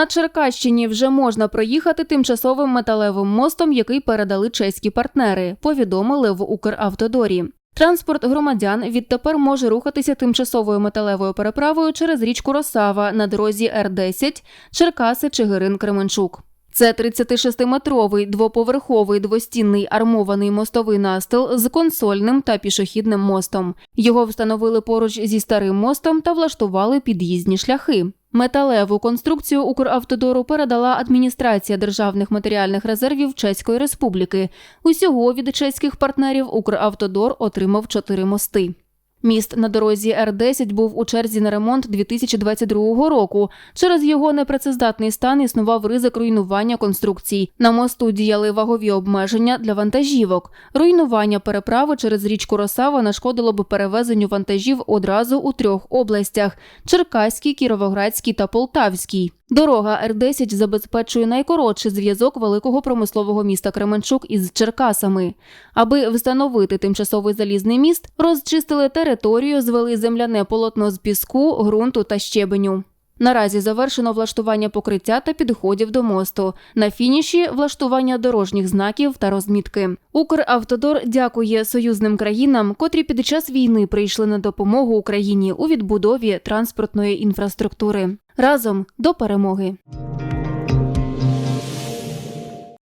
На Черкащині вже можна проїхати тимчасовим металевим мостом, який передали чеські партнери. Повідомили в Укравтодорі. Транспорт громадян відтепер може рухатися тимчасовою металевою переправою через річку Росава на дорозі Р-10 Черкаси Чигирин Кременчук. Це 36-метровий двоповерховий двостінний армований мостовий настил з консольним та пішохідним мостом. Його встановили поруч зі старим мостом та влаштували під'їзні шляхи. Металеву конструкцію Укравтодору передала адміністрація державних матеріальних резервів Чеської Республіки. Усього від чеських партнерів Укравтодор отримав чотири мости. Міст на дорозі Р-10 був у черзі на ремонт 2022 року. Через його непрацездатний стан існував ризик руйнування конструкцій. На мосту діяли вагові обмеження для вантажівок. Руйнування переправи через річку Росава нашкодило б перевезенню вантажів одразу у трьох областях: Черкаській, Кіровоградській та Полтавській. Дорога Р-10 забезпечує найкоротший зв'язок великого промислового міста Кременчук із Черкасами. Аби встановити тимчасовий залізний міст, розчистили територію, звели земляне полотно з піску, ґрунту та щебеню. Наразі завершено влаштування покриття та підходів до мосту. На фініші влаштування дорожніх знаків та розмітки. Укравтодор дякує союзним країнам, котрі під час війни прийшли на допомогу Україні у відбудові транспортної інфраструктури. Разом до перемоги.